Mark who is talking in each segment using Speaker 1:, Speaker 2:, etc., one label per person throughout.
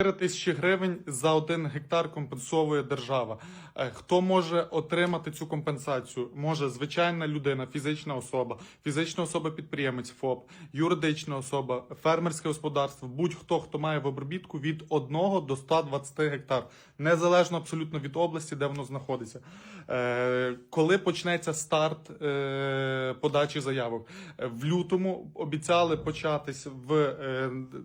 Speaker 1: 4 тисячі гривень за один гектар компенсовує держава. Е, Хто може отримати цю компенсацію? Може звичайна людина, фізична особа, фізична особа підприємець ФОП, юридична особа, фермерське господарство, будь-хто, хто має в обробітку від 1 до 120 гектар, незалежно абсолютно від області, де воно знаходиться. Е, Коли почнеться старт е, подачі заявок? В лютому обіцяли початись в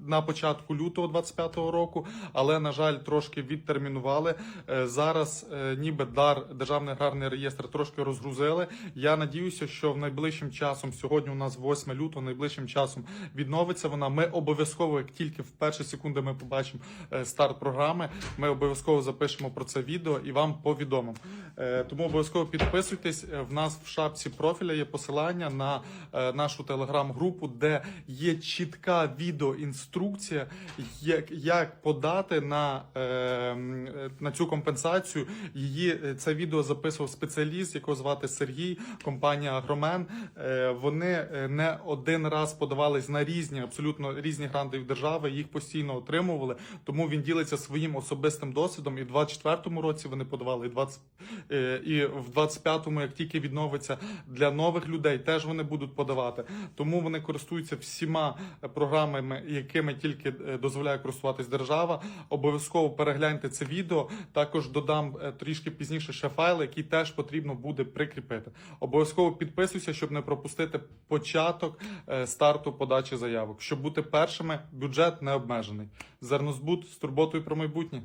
Speaker 1: на початку лютого 25-го року, але на жаль, трошки відтермінували. Е, Зараз е, ніби дар державний аграрний реєстр трошки розгрузили. Я надіюся, що в найближчим часом, сьогодні у нас 8 лютого, найближчим часом відновиться вона. Ми обов'язково, як тільки в перші секунди ми побачимо е, старт програми, ми обов'язково запишемо про це відео і вам повідомимо. Тому обов'язково підписуйтесь. В нас в шапці профіля є посилання на нашу телеграм-групу, де є чітка відеоінструкція, як, як подати на, е, м, е, на цю компенсацію. Її е, це відео записував спеціаліст, якого звати Сергій, компанія Агромен. Е, Вони е, не один раз подавались на різні, абсолютно різні гранти від держави, їх постійно отримували. Тому він ділиться своїм особистим досвідом. І в 24-му році вони подавали, і 20, е, і в 25-му, як тільки відновиться для нових людей, теж вони будуть подавати. Тому вони користуються всіма програмами, якими тільки дозволяє користуватись держава. Обов'язково перегляньте це відео. Також додам е, трішки пізніше ще файли, які теж потрібно буде прикріпити. Обов'язково підписуйся, щоб не пропустити початок е, старту подачі заявок. Щоб бути першими, бюджет не обмежений. Зернозбут з турботою про майбутнє.